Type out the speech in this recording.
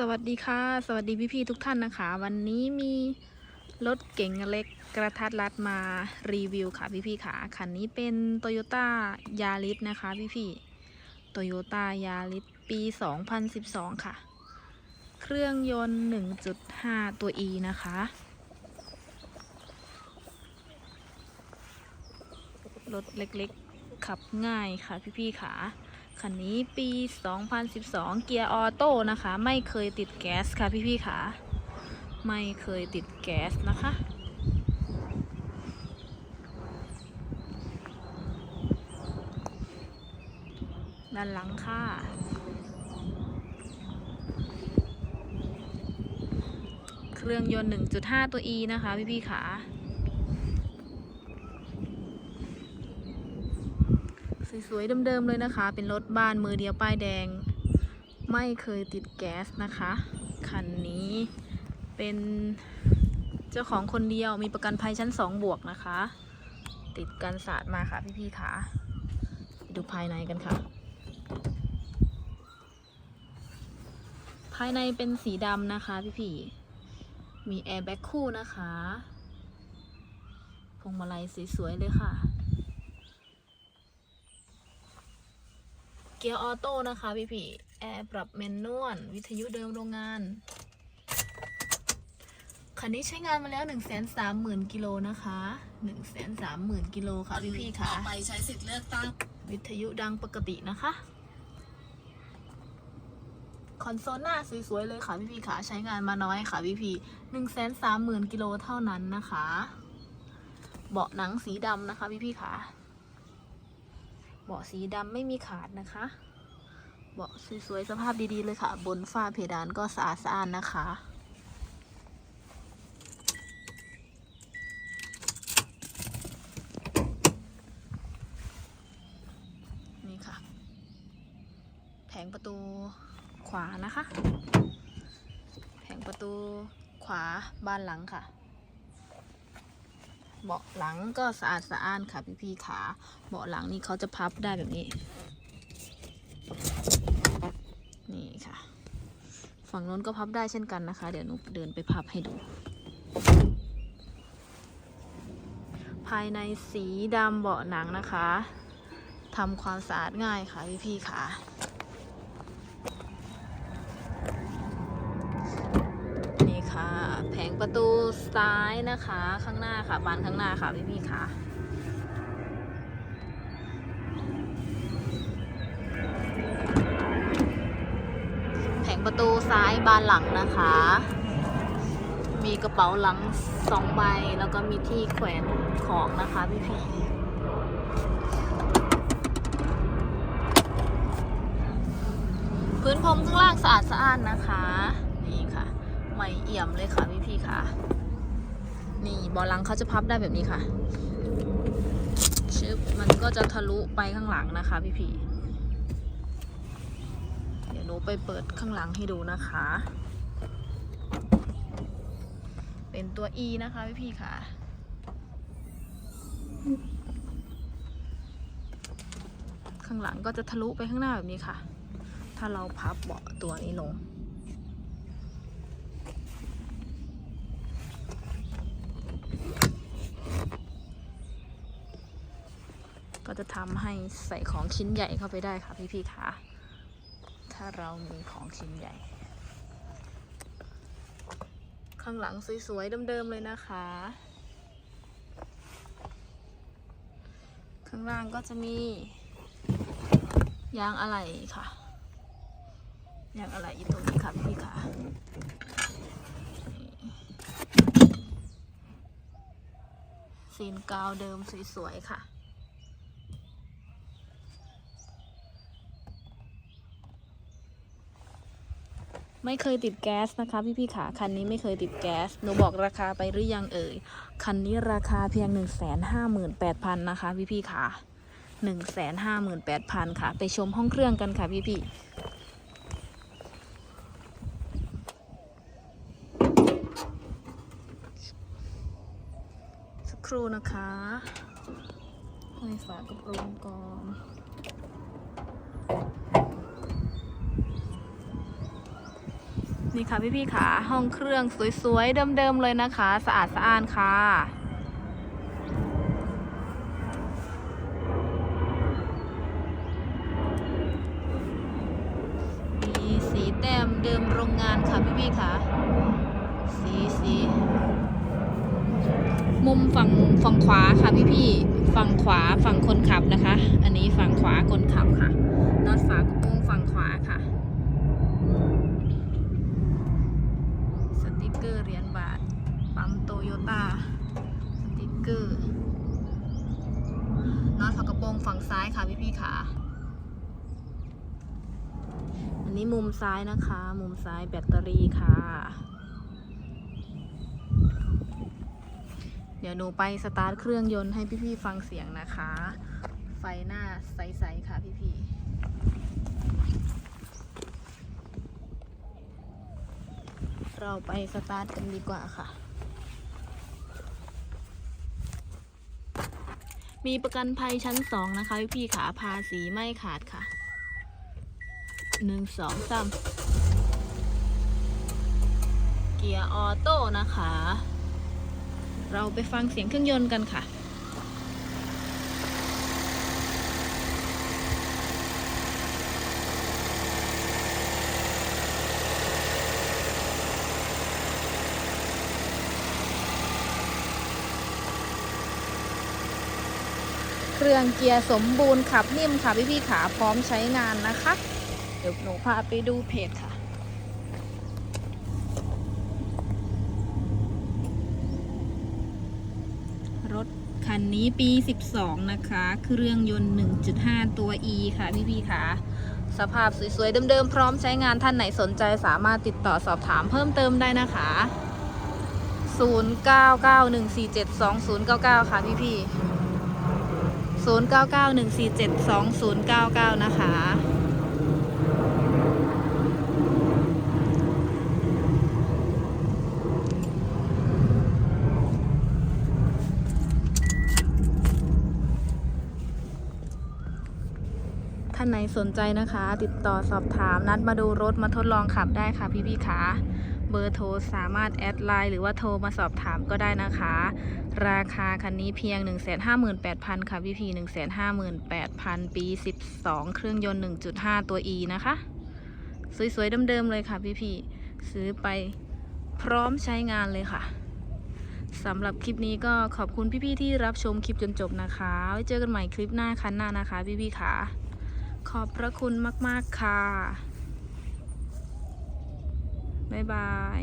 สวัสดีค่ะ สวัสดีพี่ๆทุกท่านนะคะ วันนี้มีรถเก๋งเล็กกระทัดรัดมารีวิวค่ะพี่ๆค่ะคันนี้เป็น Toyota Yaris นะคะพี่ๆ Toyota Yaris ปี 2012 ค่ะ เครื่องยนต์ 1.5 ตัว E นะคะ รถเล็กๆ ขับง่ายค่ะพี่ๆค่ะ คันนี้ปี 2012 เกียร์ออโต้นะคะ ไม่เคยติดแก๊สค่ะพี่ๆค่ะ ไม่เคยติดแก๊สนะคะด้านหลังค่ะ เครื่องยนต์ 1.5 ตัว E นะคะ พี่ๆค่ะ ส วยๆเดิมๆเลยนะคะ เป็นรถบ้านมือเดียวป้ายแดง ไม่เคยติดแก๊สนะคะ คันนี้เป็นเจ้าของคนเดียวมีประกันภัยชั้น 2 บวกนะคะ ติดกันศาสตร์มาค่ะพี่ๆค่ะไปดูภายในกันค่ะ ภายในเป็นสีดำนะคะพี่ๆมีแอร์แบ็กคู่นะคะพวงมาลัยสวยๆเลยค่ะ กียร์ออโต้นะคะพี่พี่แอร์ปรับแมนนวลวิทยุเดิมโรงงาน คันนี้ใช้งานมาแล้ว 1 3 0 0 0 0กิโลนะคะ 1 3 0 0 0 0กิโลค่ะพี่พี่ค่ะต่อไปใช้สิทธิ์เลือกตั้ง วิทยุดังปกตินะคะ คอนโซลหน้าสวยๆเลยค่ะพี่พี่ค่ะ ใช้งานมาน้อยค่ะพี่พี่หนึ่งแสนสามหมื่นกิโลเท่านั้นนะคะ เบาะหนังสีดำนะคะพี่พี่ค่ะ เบาะสีดำไม่มีขาดนะคะ เบาะสวยๆสภาพดีๆเลยค่ะ บนฝ้าเพดานก็สะอาดสะอ้านนะคะนี่ค่ะ แผงประตูขวานะคะ แผงประตูขวาบ้านหลังค่ะ เบาะหลังก็สะอาดสะอ้านค่ะพี่ๆขาเบาะหลังนี่เขาจะพับได้แบบนี้ นี่ค่ะ ฝั่งโน้นก็พับได้เช่นกันนะคะ เดี๋ยวหนูเดินไปพับให้ดู ภายในสีดำเบาะหนังนะคะทำความสะอาดง่ายค่ะพี่ๆค่ะ ประตูซ้ายนะคะ ข้างหน้าค่ะบานข้างหน้าค่ะพี่พี่ค่ะแผงประตูซ้ายบานหลังนะคะ มีกระเป๋าหลังสองใบแล้วก็มีที่แขวนของนะคะพี่พี่พื้นพรมข้างล่างสะอาดสะอ้านนะคะ นี่ค่ะ ไม่เอี่ยมเลยค่ะพี่พี่ค่ะ นี่เบอลหลังเขาจะพับได้แบบนี้ค่ะชึบมันก็จะทะลุไปข้างหลังนะคะพี่พี่เดี๋ยวหนูไปเปิดข้างหลังให้ดูนะคะ เป็นตัว E นะคะพี่พี่ค่ะข้างหลังก็จะทะลุไปข้างหน้าแบบนี้ค่ะ ถ้าเราพับเบาะตัวนี้ลง ก็จะทำให้ใส่ของชิ้นใหญ่เข้าไปได้ค่ะพี่ๆค่ะ ถ้าเรามีของชิ้นใหญ่ ข้างหลังสวยๆเดิมๆเลยนะคะ ข้างล่างก็จะมียางอะไหล่ค่ะยางอะไหล่อยู่ตรงนี้ค่ะพี่ค่ะซีนกาวเดิมสวยๆค่ะ ไม่เคยติดแก๊สนะคะ พี่พี่ขาคันนี้ไม่เคยติดแก๊สหนูบอกราคาไปหรือยังเอ่ยคันนี้ราคาเพียง 1 5 8 0 0 0นะคะ พี่พี่ขา1 5 8 0 0 0ค่ะ ไปชมห้องเครื่องกันค่ะพี่พี่สักครู่นะคะห้อยฝากระโปรงก่อน นี่ค่ะพี่ๆค่ะ ห้องเครื่องสวยๆ เดิมๆ เลยนะคะ สะอาดสะอ้านค่ะมีสีแต้มเดิมโรงงานค่ะพี่ๆค่ะ สีสีมุมฝั่งฝั่งขวาค่ะพี่ๆฝั่งขวาฝั่งคนขับนะคะ อันนี้ฝั่งขวาคนขับค่ะน็อตฝากระโปรงฝั่งขวาค่ะ สติกเกอร์เหรียญบาท ปั๊มโตโยต้า สติก เกอร์น็อตฝากระโปรงฝั่งซ้ายค่ะพี่ๆค่ะอันนี้มุมซ้ายนะคะ มุมซ้ายแบตเตอรี่ค่ะ เดี๋ยวหนูไปสตาร์ทเครื่องยนต์ให้พี่ๆฟังเสียงนะคะ ไฟหน้าใสๆค่ะพี่ๆเราไปสตาร์ทกันดีกว่าค่ะ มีประกันภัยชั้นสองนะคะพี่ๆค่ะภาษีไม่ขาดค่ะหนึ่งสองสามเกียร์ออโต้นะคะ เราไปฟังเสียงเครื่องยนต์กันค่ะ รื่องเกียร์สมบูรณ์ขับนิ่มค่ะพี่พี่ขาพร้อมใช้งานนะคะ เดี๋ยวหนูพาไปดูเพจค่ะ รถคันนี้ปี 12 นะคะ เครื่องยนต์ 1.5 ตัว E ค่ะพี่พี่ๆค่ะสภาพสวยๆ เดิมๆ พร้อมใช้งานท่านไหนสนใจสามารถติดต่อสอบถามเพิ่มเติมได้นะคะ 0991472099 ค่ะพี่พี่ 0991472099 นะคะ ท่านไหนสนใจนะคะ ติดต่อสอบถามนัดมาดูรถมาทดลองขับได้ค่ะพี่ๆค่ะ เบอร์โทรสามารถแอดไลน์หรือว่าโทรมาสอบถามก็ได้นะคะ ราคาคันนี้เพียง 158,000 ค่ะพี่พี158,000 ปี 12 เครื่องยนต์ 1.5 ตัว E นะคะ สวยๆเดิมๆเลยค่ะพี่พีซื้อไปพร้อมใช้งานเลยค่ะสำหรับคลิปนี้ก็ขอบคุณพี่ๆที่รับชมคลิปจนจบนะคะ ไว้เจอกันใหม่คลิปหน้าคันหน้านะคะ พี่ๆค่ะ ขอบพระคุณมากๆค่ะ บ๊ายบาย